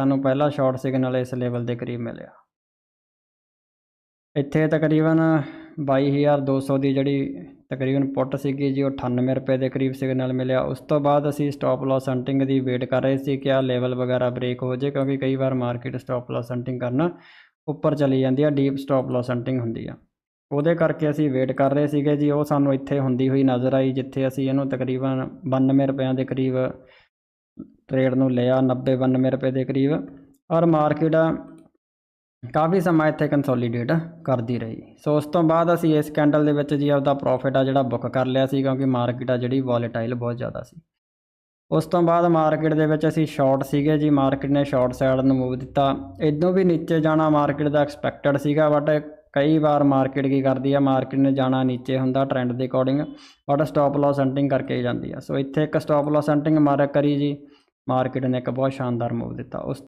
ਸਾਨੂੰ ਪਹਿਲਾ short signal ਇਸ ਲੈਵਲ ਦੇ ਕਰੀਬ ਮਿਲਿਆ। ਇੱਥੇ ਤਕਰੀਬਨ 22200 ਦੀ ਜਿਹੜੀ ਤਕਰੀਬਨ ਪੁੱਟ ਸੀਗੀ ਜੀ, ਉਹ 98 ਰੁਪਏ ਦੇ ਕਰੀਬ ਸਿਗਨਲ ਮਿਲਿਆ। ਉਸ ਤੋਂ ਬਾਅਦ ਅਸੀਂ ਸਟਾਪ ਲਾਸ ਹੰਟਿੰਗ ਦੀ ਵੇਟ ਕਰ ਰਹੇ ਸੀ ਕਿ ਆ ਲੈਵਲ ਵਗੈਰਾ ਬ੍ਰੇਕ ਹੋ ਜੇ, ਕਿਉਂਕਿ ਕਈ ਵਾਰ ਮਾਰਕੀਟ ਸਟਾਪ ਲਾਸ ਹੰਟਿੰਗ ਕਰਨ ਉੱਪਰ ਚਲੀ ਜਾਂਦੀ ਆ ਡੀਪ ਸਟਾਪ ਲਾਸ ਹੰਟਿੰਗ ਹੁੰਦੀ ਆ। ਉਹਦੇ ਕਰਕੇ ਅਸੀਂ ਵੇਟ ਕਰ ਰਹੇ ਸੀਗੇ ਜੀ, ਉਹ ਸਾਨੂੰ ਇੱਥੇ ਹੁੰਦੀ ਹੋਈ ਨਜ਼ਰ ਆਈ, ਜਿੱਥੇ ਅਸੀਂ ਇਹਨੂੰ ਤਕਰੀਬਨ 92 ਰੁਪਿਆਂ ਦੇ ਕਰੀਬ ਟ੍ਰੇਡ ਨੂੰ ਲਿਆ 90 92 ਰੁਪਏ ਦੇ ਕਰੀਬ ਔਰ ਮਾਰਕੀਟ ਕਾਫੀ ਸਮਾਂ ਇੱਥੇ ਕੰਸੋਲੀਡੇਟ ਕਰਦੀ ਰਹੀ। ਸੋ ਉਸ ਤੋਂ ਬਾਅਦ ਅਸੀਂ ਇਸ ਕੈਂਡਲ ਦੇ ਵਿੱਚ ਜੀ ਆਪਦਾ ਪ੍ਰੋਫਿਟ ਆ ਜਿਹੜਾ ਬੁੱਕ ਕਰ ਲਿਆ ਸੀ ਕਿਉਂਕਿ ਮਾਰਕੀਟ ਆ ਜਿਹੜੀ ਵੋਲੇਟਾਈਲ ਬਹੁਤ ਜ਼ਿਆਦਾ ਸੀ। ਉਸ ਤੋਂ ਬਾਅਦ ਮਾਰਕੀਟ ਦੇ ਵਿੱਚ ਅਸੀਂ ਸ਼ਾਰਟ ਸੀਗੇ ਜੀ, ਮਾਰਕੀਟ ਨੇ ਸ਼ਾਰਟ ਸਾਈਡ ਨੂੰ ਮੂਵ ਦਿੱਤਾ। ਇਦੋਂ ਵੀ ਨੀਚੇ ਜਾਣਾ ਮਾਰਕੀਟ ਦਾ ਐਕਸਪੈਕਟਡ ਸੀਗਾ ਬਟ ਕਈ ਵਾਰ ਮਾਰਕੀਟ ਕੀ ਕਰਦੀ ਆ, ਮਾਰਕੀਟ ਨੇ ਜਾਣਾ ਨੀਚੇ ਹੁੰਦਾ ਟ੍ਰੈਂਡ ਦੇ according but stop loss hunting ਕਰਕੇ ਹੀ ਜਾਂਦੀ ਆ। ਸੋ ਇੱਥੇ ਇੱਕ ਸਟਾਪ ਲਾਸ ਹੰਟਿੰਗ ਮਾਰਕ ਕਰੀ ਜੀ। ਮਾਰਕੀਟ ਨੇ ਇੱਕ ਬਹੁਤ ਸ਼ਾਨਦਾਰ ਮੂਵ ਦਿੱਤਾ ਉਸ